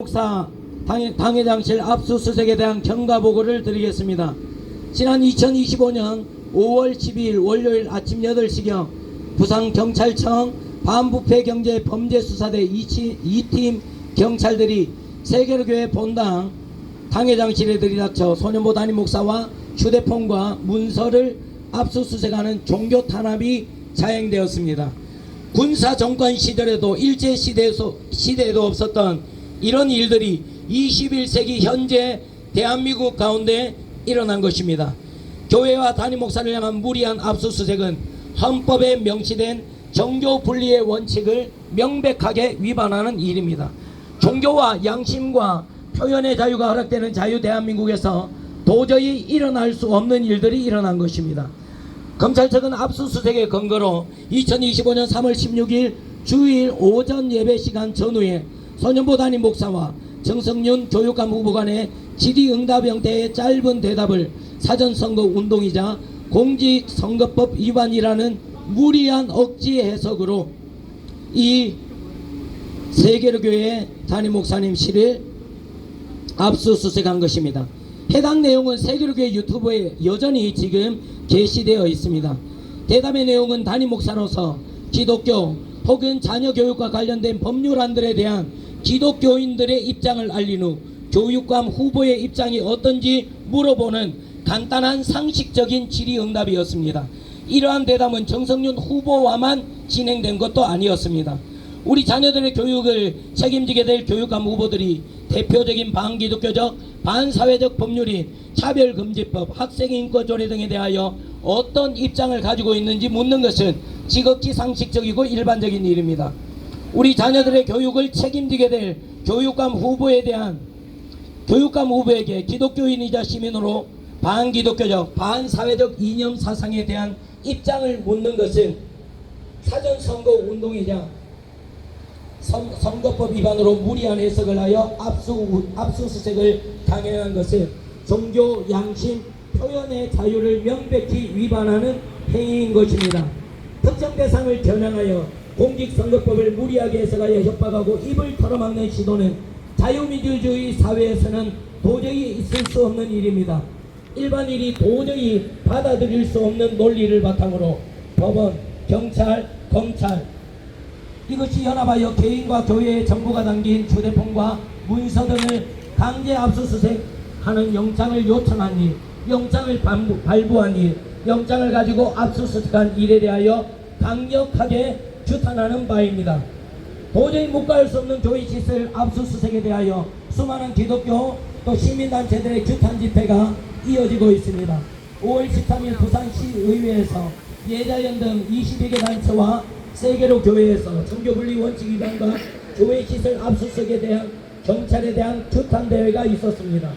목사 당회, 당회장실 압수수색에 대한 경과 보고를 드리겠습니다. 지난 2025년 5월 12일 월요일 아침 8시경 부산경찰청 반부패경제 범죄수사대 2팀 경찰들이 세계로교회 본당 당회장실에 들이닥쳐 소년보 담임 목사와 휴대폰과 문서를 압수수색하는 종교 탄압이 자행되었습니다. 군사 정권 시절에도 일제 시대에서, 시대에도 없었던 이런 일들이 21세기 현재 대한민국 가운데 일어난 것입니다. 교회와 담임 목사를 향한 무리한 압수수색은 헌법에 명시된 정교 분리의 원칙을 명백하게 위반하는 일입니다. 종교와 양심과 표현의 자유가 허락되는 자유 대한민국에서 도저히 일어날 수 없는 일들이 일어난 것입니다. 검찰청은 압수수색의 근거로 2025년 3월 16일 주일 오전 예배 시간 전후에 소년보 담임 목사와 정성윤 교육감 후보 간의 질의응답 형태의 짧은 대답을 사전선거 운동이자 공직선거법 위반이라는 무리한 억지 해석으로 이 세계로교회 담임 목사님 실을 압수수색한 것입니다. 해당 내용은 세계로교회 유튜브에 여전히 지금 게시되어 있습니다. 대답의 내용은 담임 목사로서 기독교 혹은 자녀 교육과 관련된 법률안들에 대한 기독교인들의 입장을 알린 후 교육감 후보의 입장이 어떤지 물어보는 간단한 상식적인 질의응답이었습니다. 이러한 대답은 정성윤 후보와만 진행된 것도 아니었습니다. 우리 자녀들의 교육을 책임지게 될 교육감 후보들이 대표적인 반기독교적, 반사회적 법률인 차별금지법, 학생인권조례 등에 대하여 어떤 입장을 가지고 있는지 묻는 것은 지극히 상식적이고 일반적인 일입니다. 우리 자녀들의 교육을 책임지게 될 교육감 후보에 대한 교육감 후보에게 기독교인이자 시민으로 반기독교적, 반사회적 이념 사상에 대한 입장을 묻는 것은 사전선거 운동이자 선, 선거법 위반으로 무리한 해석을 하여 압수, 압수수색을 강행한 것은 종교, 양심, 표현의 자유를 명백히 위반하는 행위인 것입니다. 특정 대상을 겨냥하여 공직선거법을 무리하게 해석하여 협박하고 입을 털어막는 시도는 자유민주주의 사회에서는 도저히 있을 수 없는 일입니다. 일반인이 도저히 받아들일 수 없는 논리를 바탕으로 법원, 경찰, 검찰, 이것이 연합하여 개인과 교회의 정보가 담긴 휴대폰과 문서 등을 강제 압수수색하는 영장을 요청한 일, 영장을 반부, 발부한 일, 영장을 가지고 압수수색한 일에 대하여 강력하게 규탄하는 바입니다. 도저히 묵과할 수 없는 교회 시설 압수수색에 대하여 수많은 기독교 또 시민단체들의 규탄 집회가 이어지고 있습니다. 5월 13일 부산시 의회에서 예자연 등 22개 단체와 세계로 교회에서 종교분리 원칙 위반과 교회 시설 압수수색에 대한 경찰에 대한 규탄 대회가 있었습니다.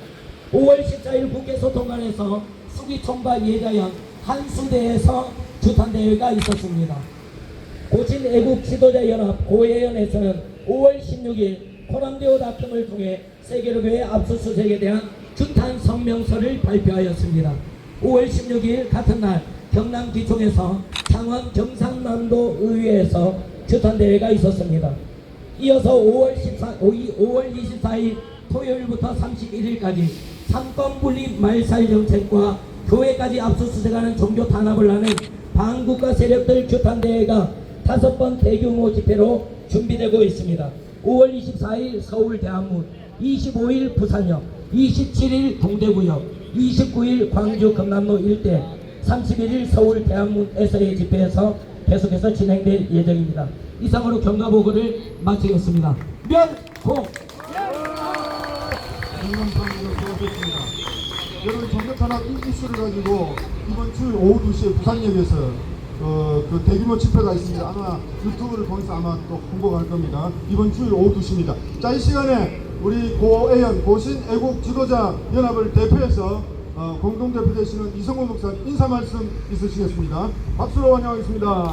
5월 14일 국회 소통관에서 수기총과 예자연 한수대에서 규탄 대회가 있었습니다. 고친 애국 지도자 연합 고예연에서는 5월 16일 코남데오 다툼을 통해 세계로교회 압수수색에 대한 규탄 성명서를 발표하였습니다. 5월 16일 같은 날 경남 기총에서 창원 경상남도 의회에서 규탄 대회가 있었습니다. 이어서 5월 14, 5월 24일 토요일부터 31일까지 삼권분리 말살 정책과 교회까지 압수수색하는 종교 탄압을 하는 반국가 세력들 규탄 대회가 다섯 번 대규모 집회로 준비되고 있습니다. 5월 24일 서울 대한문, 25일 부산역, 27일 동대구역, 29일 광주 금남로 일대, 31일 서울 대한문에서의 집회에서 계속해서 진행될 예정입니다. 이상으로 경과 보고를 마치겠습니다. 명공! 여러분 정교탄압 이슈를 가지고 이번 주 오후 2시에 부산역에서 어, 그 대규모 집회가 있습니다. 아마 유튜브를 통해서 아마 또 홍보가 할 겁니다. 이번 주 오후 2시입니다. 자, 이 시간에 우리 고애연 고신 애국 지도자 연합을 대표해서 어, 공동대표 되시는 이성호 목사 인사 말씀 있으시겠습니다. 박수로 환영하겠습니다.